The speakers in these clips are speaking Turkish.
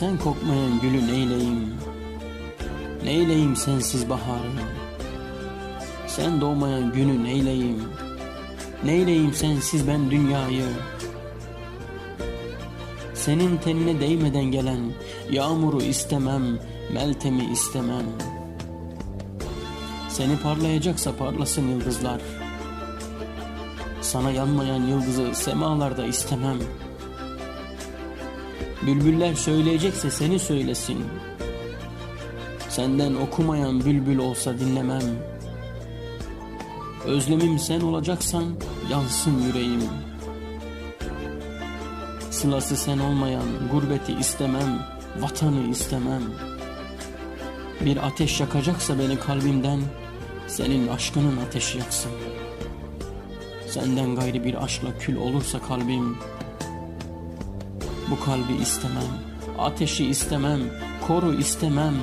Sen kokmayan gülü neyleyim? Neyleyim sensiz baharı? Sen doğmayan günü neyleyim? Neyleyim sensiz ben dünyayı? Senin tenine değmeden gelen yağmuru istemem, meltemi istemem. Seni parlayacaksa parlasın yıldızlar. Sana yanmayan yıldızı semalarda istemem. Bülbüller söyleyecekse seni söylesin. Senden okumayan bülbül olsa dinlemem. Özlemim sen olacaksan yansın yüreğim. Sılası sen olmayan gurbeti istemem, vatanı istemem. Bir ateş yakacaksa beni kalbimden, senin aşkının ateşi yaksın. Senden gayrı bir aşkla kül olursa kalbim, bu kalbi istemem, ateşi istemem, koru istemem.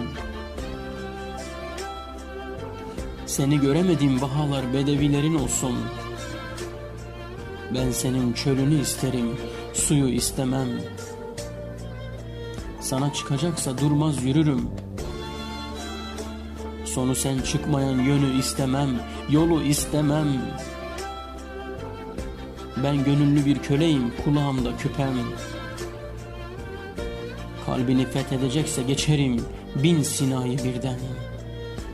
Seni göremediğim bahalar bedevilerin olsun. Ben senin çölünü isterim, suyu istemem. Sana çıkacaksa durmaz yürürüm. Sonu sen çıkmayan yönü istemem, yolu istemem. Ben gönüllü bir köleyim, kulağımda küpem. Kalbini fethedecekse geçerim bin sinayı birden.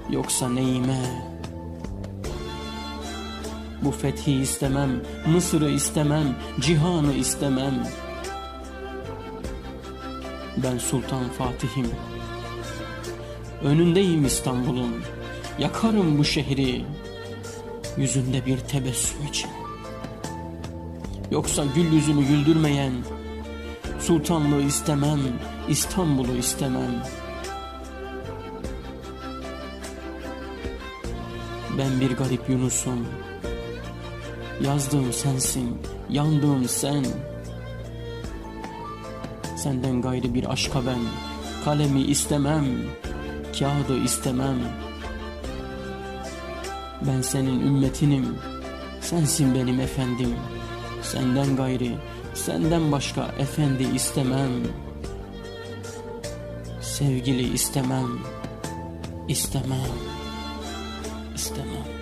Yoksa neyime? Bu fethi istemem, Mısır'ı istemem, cihanı istemem. Ben Sultan Fatih'im. Önündeyim İstanbul'un. Yakarım bu şehri. Yüzünde bir tebessüm için. Yoksa gül yüzünü güldürmeyen Sultanlığı istemem, İstanbul'u istemem. Ben bir garip Yunus'um. Yazdığım sensin, yandığım sen. Senden gayrı bir aşka ben, kalemi istemem, kağıdı istemem. Ben senin ümmetinim, sensin benim efendim. Senden gayrı, senden başka efendi istemem. Sevgili istemem, istemem, istemem.